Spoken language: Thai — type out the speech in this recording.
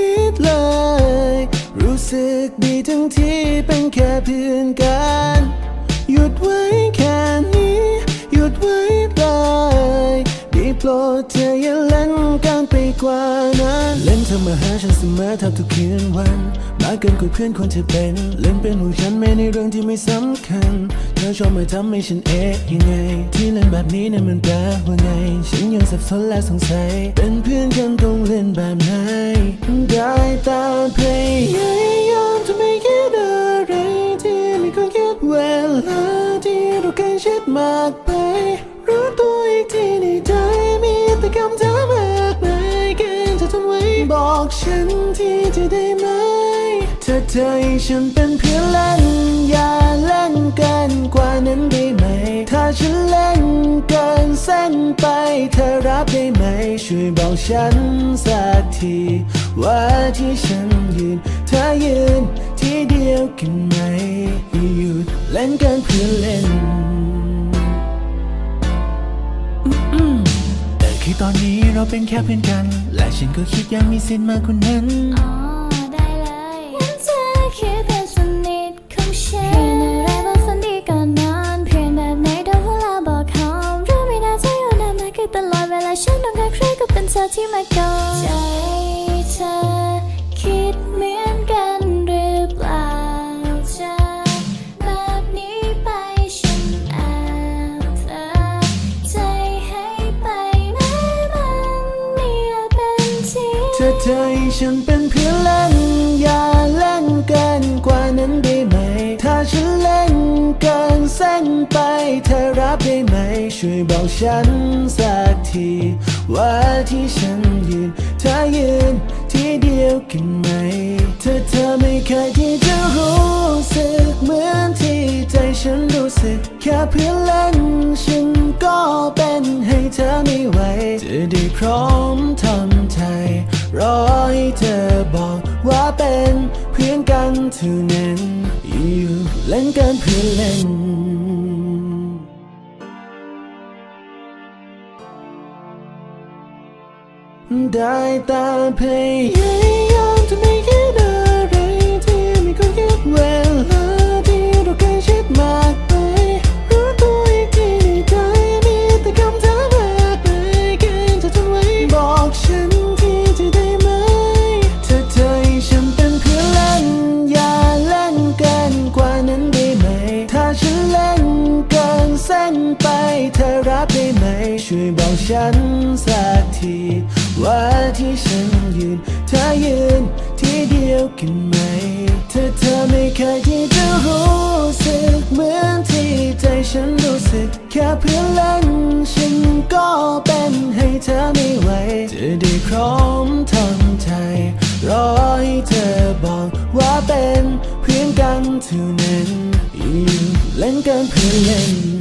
ิดเลย รู้สึกดีทั้งที่เป็นแค่เพื่อนกัน หยุดไว้แค่นี้ หยุดไว้เลยได้โปรดเธออย่าเล่นกันไปกว่านั้น เล่นเธอมาหาฉันเสมอแทบทุกคืนวันมากเกินกว่าเพื่อนควรจะเป็น เล่นเป็นห่วงฉันไม่ในเรื่องที่ไม่สำคัญ เธอชอบมาทำให้ฉันเอ๊ะยังไง ที่เล่นแบบนี้เนั้นมันแปลว่าไง ฉันยังสับสนและสงสัย เป็นเพื่อนกันต้องเล่นแบบไหน ตามพยายามจะไม่คิดอะไรที่ไม่ควรคิดเวลาที่เราเคยชิดมากไป รู้ตัวอีกทีในใจมีแต่คำถามมากมายเกินจะทนไว้บอกฉันที่จะได้ไหม ถ้าเธอให้ฉันเป็นเพื่อนเล่น อย่าเล่นเกินกว่านั้นได้ไหม ถ้าฉันเล่นเกินเส้นไป เธอรับได้ไหม ช่วยบอกฉันสักที ว่าที่ฉันยืน เธอยืนที่เดียวกันไหมหยุดเล่นเกินเพื่อนเล่นแต่คือตอนนี้เราเป็นแค่เพื่อนกัน และฉันก็คิดยังมีสิทธิ์มากกว่านั้น ที่มาก่อนใจเธอคิดเหมือนกันหรือเปล่าจากแบบนี้ไปฉันแอบเธอใจให้ไปแม้มันไม่อาจเป็นจริงถ้าเธอให้ฉันเป็นเพื่อนเล่นอย่าเล่นเกินกว่านั้นได้ไหม ถ้าฉันเล่นเกินเส้นไปเธอรับได้ไหม ช่วยบอกฉันสักที ว่าที่ฉัน เป็นให้เธอไม่ไหว จะได้พร้อมทำใจ รอให้เธอบอกว่าเป็นเพื่อนกันเท่านั้นอยู่เล่นกันเพื่อเล่นได้ตามพยายาม นเส้นไปเธอรับได้ไหม ช่วยบอกฉันสักที ว่าที่ฉันยืนเธอยืนที่เดียวกันไหมถ้าเธอไม่เคยที่จะรู้สึกเหมือนที่ใจฉันรู้สึก แค่เพื่อเล่นฉันก็เป็นให้เธอไม่ไหวจะได้พร้อมทำใจ รอให้เธอบอกว่าเป็นเพื่อนกันเท่านั้นอยู่เล่นกันเพื่อเล่น